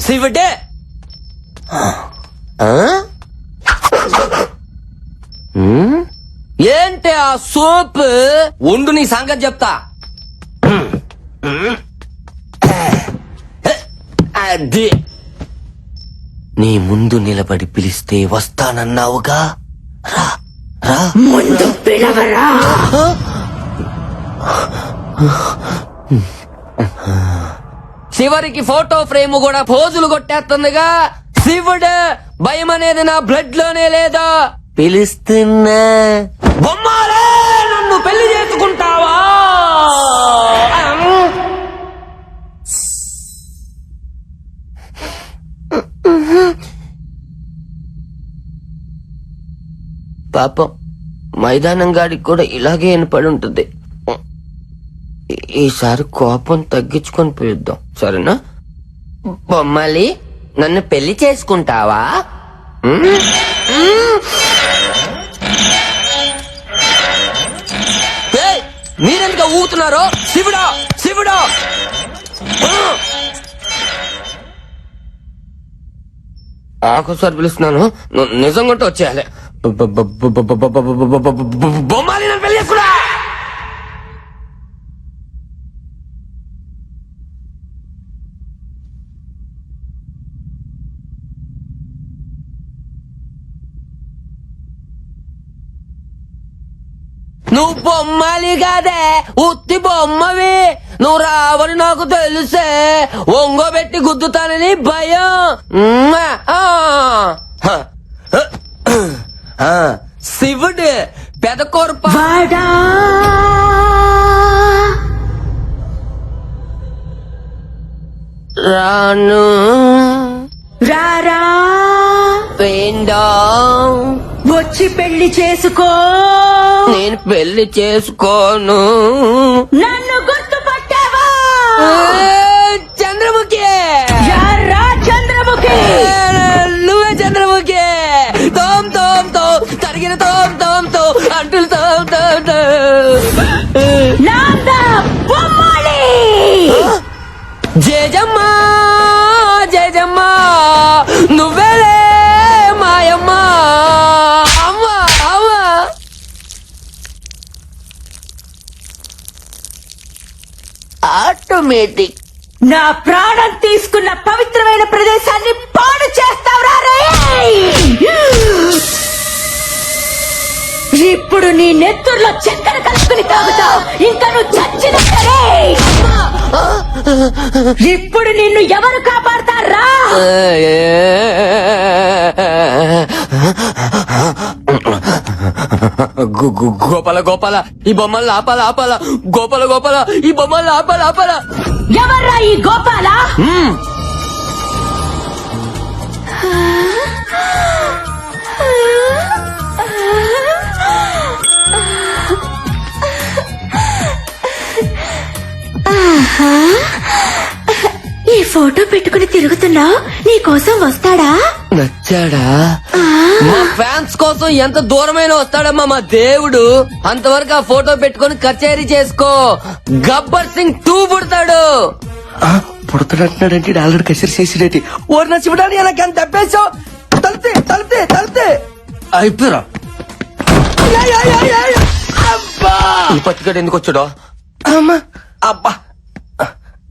శివుడే! ఏంటి ఆ సోప్? ఉండు నీ సంగతి చెప్తా. అది. నీ ముందు నిలబడి పిలిస్తే వస్తానన్నావుగా? రా రా. ముందు పిలవరా? చివరికి ఫోటో ఫ్రేమ్ కూడా పోజులు కొట్టేస్తుందిగా. శివుడు భయం అనేది నా బ్లడ్లోనే లేదా? పిలుస్తున్నా బొమ్మాలే నన్ను పెళ్ళి చేసుకుంటావా? పాపం మైదానం గాడికి కూడా ఇలాగే వినపడి ఉంటుంది. ఈసారి కోపం తగ్గించుకొని పిలుద్దాం సరేనా బొమ్మలి నన్ను పెళ్ళి చేసుకుంటావా మీరెందుకు ఊతున్నారు శివుడా శివుడా ఆఖసారి పిలుస్తున్నాను నిజంగా వచ్చేయాలి బొమ్మాలి నువ్వు బొమ్మలి కాదే ఉత్తి బొమ్మవి. నువ్వు రావని నాకు తెలుసే. ఒంగోబెట్టి గుద్దుతానని భయం. శివుడు పెదకొరప రాను. రారా. వేండా. వచ్చి పెళ్ళి చేసుకో. నేను పెళ్ళి చేసుకోను. నన్ను గుర్తుపట్టావా? చంద్రముఖి! యారా చంద్రముఖి? నువ్వే చంద్రముఖి! తోమ్ తోమ్ తోమ్ తరిగిన తోమ్ తోమ్తో అంటులు ఆటోమేటిక్ నా ప్రాణం తీసుకున్న పవిత్రమైన ప్రదేశాన్ని పాడు చేస్తావురా! ఇప్పుడు నీ నెత్తుర్లో చక్కెర కలుపుకుని తాగుతావు ఇంకా నువ్వు చచ్చిన ఇప్పుడు నిన్ను ఎవరు కాపాడతారా గోపాల గోపాల ఈ బొమ్మలు ఆపాల ఆపాల. గోపాల గోపాల ఈ బొమ్మలు ఆపాల ఆపాల. ఎవర్రా ఈ గోపాల? మ్మ్. ఫోటో పెట్టుకుని తిరుగుతున్నావు నీ కోసం వస్తాడా? నచ్చాడా? మా ఫ్యాన్స్ కోసం ఎంత దూరమైన వస్తాడమ్మా మా దేవుడు. అంతవరకు ఆ ఫోటో పెట్టుకొని కచేరీ చేసుకో. గబ్బర్ సింగ్ టూ పుడతాడు. పుడతాడంటున్నాడంటే ఆల్రెడీ కసిరి చేసిరేటి ఓరి నా శివడాన్ని ఎలా కానీ తప్పేశావు? తలితే తలితే తలితే. అయిపోయారా. ఈ పత్తికడు ఎందుకు వచ్చాడో? అమ్మా! అబ్బా!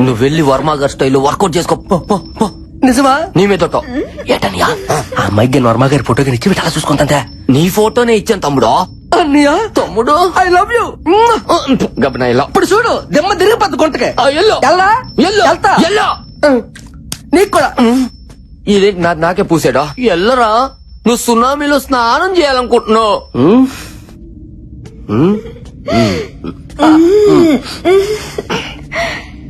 నువ్వు వెళ్ళి వర్మ గారి స్టైల్లో వర్కౌట్ చేసుకో. పో, పో, పో. నిజమా? నీ మీద ఒట్టు. ఏటనియా ఆ. అమ్మాయికి వర్మ గారి ఫోటో ఇచ్చి అలా చూసుకుంటా నీ ఫోటోనే ఇచ్చాను తమ్ముడు. అన్నయ్య? తమ్ముడు? ఐ లవ్ యూ గబన ఇలా. ఇప్పుడు చూడు దెమ్మ తిరిగి పద్దు గుంటకే. ఆ, ఎల్లో. ఎల్లా? ఎల్లో. వెళ్తా ఎల్లో. నీకు కూడా. ఇది నా నాకే పూసాడా? ఎల్లరా? నువ్వు సునామీలో స్నానం చేయాలనుకుంటున్నావు.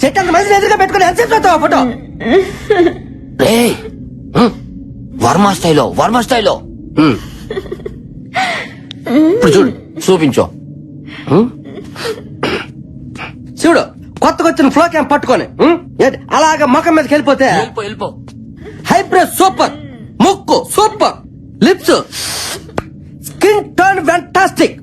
చెట్టు అంత మంది ఎదురుగా పెట్టుకుని ఎంతసేపు చూస్తావా ఫోటో? వర్మ స్టైలో వర్మ స్టైలో. ఇప్పుడు చూడు చూపించు. చూడు కొత్తగా వచ్చిన ఫ్లో క్యాంప్ పట్టుకొని అలాగ ముఖం మీదకి వెళ్ళిపోతే వెళ్ళిపో వెళ్ళిపో. హైబ్రిడ్ సూపర్ ముక్కు super lips skin turn fantastic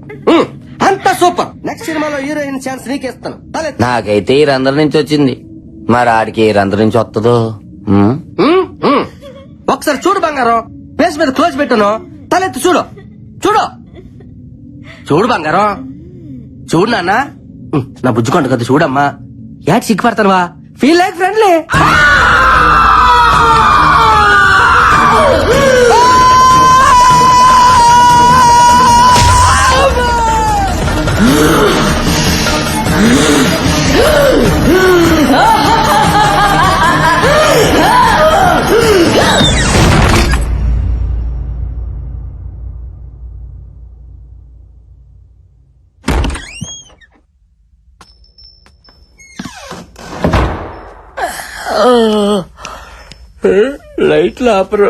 అంతా సూపర్. నెక్స్ట్ సినిమాలో హీరోయిన్ ఛాన్స్ నీకేస్తాను. నాకైతే ఈ రంధ్రం నుంచి వచ్చింది. మరి ఆడికి ఏ రంధ్రం నుంచి వస్తుందో. ఒకసారి చూడు బంగారం. ఫేస్ మీద క్లోజ్ పెట్టాను. తలెత్తి చూడు. చూడు. చూడు బంగారం. చూడు నాన్న. నా బుజ్జుకోండి కదా చూడమ్మా. యాడ్ సిగ్గుపడతానువా? ఫీల్ లైక్ ఫ్రెండ్లీ లైట్లు ఆపరు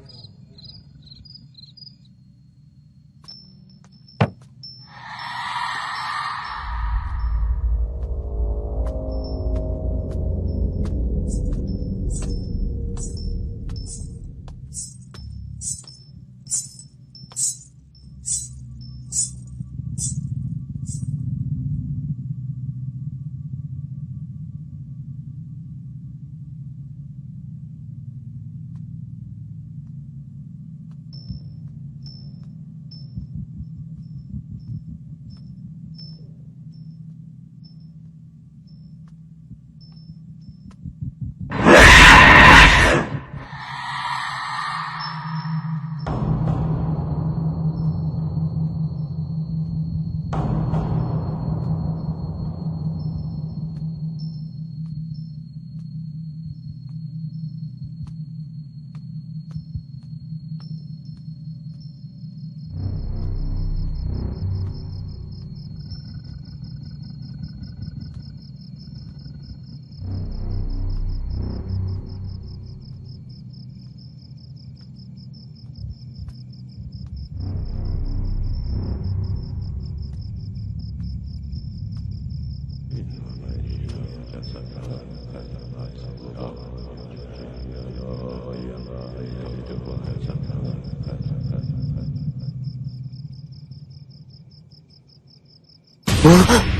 啊